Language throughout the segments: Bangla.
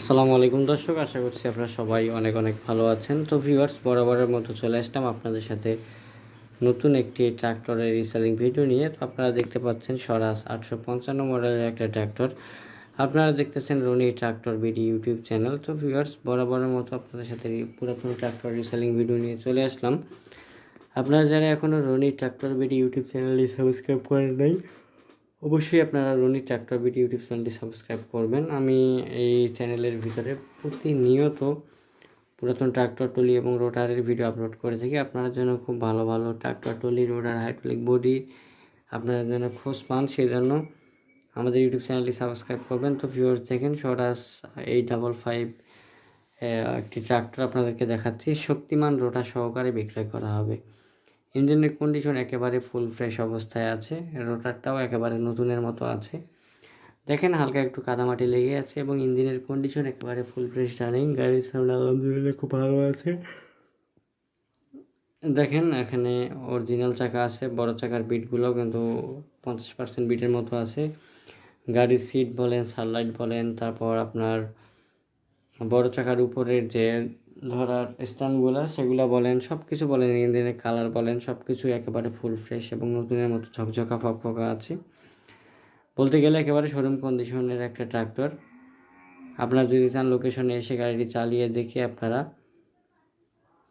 আসসালামু আলাইকুম দর্শক, আশা করছি আপনারা সবাই অনেক অনেক ভালো আছেন। তো ভিউয়ার্স বরাবরের মতো চলে আসলাম আপনাদের সাথে নতুন একটি ট্র্যাক্টরের রিসেলিং ভিডিও নিয়ে। তো আপনারা দেখতে পাচ্ছেন স্বরাজ আটশো পঞ্চান্ন মডেলের একটা ট্র্যাক্টর আপনারা দেখতেছেন Roni tractor BD YouTube channel তো ভিউয়ার্স বরাবরের মতো আপনাদের সাথে পুরাতন ট্র্যাক্টর রিসেলিং ভিডিও নিয়ে চলে আসলাম। আপনারা যারা এখনও রনি ট্র্যাক্টর বিডি ইউটিউব চ্যানেলটি সাবস্ক্রাইব করেন নাই অবশ্যই আপনারা রনি ট্র্যাক্টর বিটি ইউটিউব চ্যানেলটি সাবস্ক্রাইব করবেন। আমি এই চ্যানেলের ভিতরে প্রতিনিয়ত পুরাতন ট্রাক্টর টলি এবং রোটারের ভিডিও আপলোড করে থাকি। আপনারা যেন খুব ভালো ভালো tractor trolley rotor, hydraulic body আপনারা যেন খোঁজ পান সেই জন্য আমাদের ইউটিউব চ্যানেলটি সাবস্ক্রাইব করবেন। তো ভিউয়ার্স দেখেন স্বরাজ এইট ডাবল ফাইভ একটি ট্রাক্টর আপনাদেরকে দেখাচ্ছি। শক্তিমান রোটার সহকারে বিক্রয় করা হবে। ইঞ্জিনের কন্ডিশন একেবারে ফুল ফ্রেশ অবস্থায় আছে, রোটারটাও একেবারে নতুনের মতো আছে। দেখেন হালকা একটু কাদামাটি লেগে আছে এবং ইঞ্জিনের কন্ডিশন একেবারে ফুল ফ্রেশ রানিং গাড়ির সামনে আলহামদুলিল্লাহ খুব ভালো আছে। দেখেন এখানে অরিজিনাল চাকা আছে, বড় চাকার বিটগুলো কিন্তু পঞ্চাশ পার্সেন্ট বিটের মতো আছে। গাড়ির সিট বলেন সানলাইট বলেন, তারপর আপনার বড় চাকার উপরের যে ধরার স্ট্যান্ডগুলো, সেগুলো বলেন সব কিছু বলেন ইঞ্জিনের কালার বলেন সব কিছু একেবারে ফুল ফ্রেশ এবং নতুনের মতো ঝকঝকা ফকফকা আছে। বলতে গেলে একেবারে শোরুম কন্ডিশনের একটা ট্রাক্টর আপনারা যদি চান লোকেশনে এসে গাড়িটি চালিয়ে দেখে আপনারা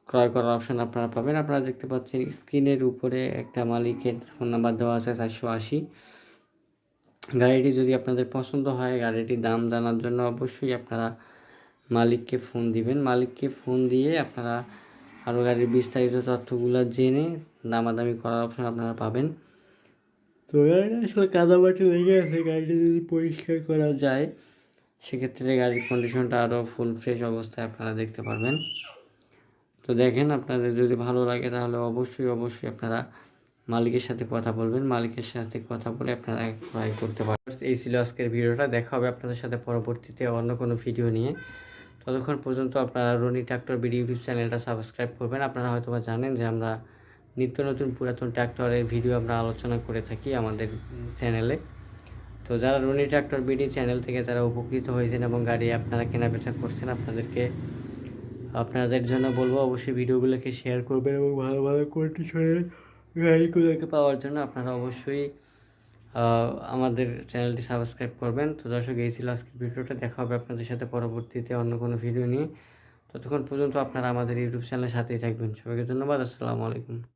ক্রয় করার অপশান আপনারা পাবেন। আপনারা দেখতে পাচ্ছেন স্ক্রিনের উপরে একটা মালিকের ফোন নাম্বার দেওয়া আছে চারশো আশি। গাড়িটি যদি আপনাদের পছন্দ হয়, গাড়িটির দাম জানার জন্য অবশ্যই আপনারা মালিককে ফোন দিবেন। মালিককে ফোন দিয়ে আপনারা আরও গাড়ির বিস্তারিত তথ্যগুলো জেনে দামাদামি করার অপশন আপনারা পাবেন। তো গাড়িটা আসলে কাদামাটি লেগে আছে গাড়িটি যদি পরিষ্কার করা যায় সেক্ষেত্রে গাড়ির কন্ডিশনটা আরও ফুল ফ্রেশ অবস্থায় আপনারা দেখতে পারবেন। তো দেখেন আপনাদের যদি ভালো লাগে তাহলে অবশ্যই অবশ্যই আপনারা মালিকের সাথে কথা বলবেন। মালিকের সাথে কথা বলে আপনারা ক্রয় করতে পারবেন। এই ছিল আজকের ভিডিওটা। দেখা হবে আপনাদের সাথে পরবর্তীতে অন্য কোনো ভিডিও নিয়ে। ততক্ষণ পর্যন্ত আপনারা রনি ট্র্যাক্টর বিডি ইউটিউব চ্যানেলটা সাবস্ক্রাইব করবেন। আপনারা হয়তো বা জানেন যে আমরা নিত্য নতুন পুরাতন ট্র্যাক্টরের ভিডিও আমরা আলোচনা করে থাকি আমাদের চ্যানেলে। তো যারা রনি ট্র্যাক্টর বিডি চ্যানেল থেকে যারা উপকৃত হয়েছেন এবং গাড়ি আপনারা কেনাবেচা করছেন, আপনাদেরকে, আপনাদের জন্য বলব অবশ্যই ভিডিওগুলোকে শেয়ার করবেন এবং ভালো ভালো কন্ডিশনের গাড়িগুলোকে পাওয়ার জন্য আপনারা অবশ্যই আমাদের চ্যানেলটি সাবস্ক্রাইব করবেন। তো দর্শক, এই ছিল আজকের ভিডিওটা। দেখা হবে আপনাদের সাথে পরবর্তীতে অন্য কোনো ভিডিও নিয়ে। ততক্ষণ পর্যন্ত আপনারা আমাদের ইউটিউব চ্যানেলের সাথেই থাকবেন। সবাইকে ধন্যবাদ। আসসালামু আলাইকুম।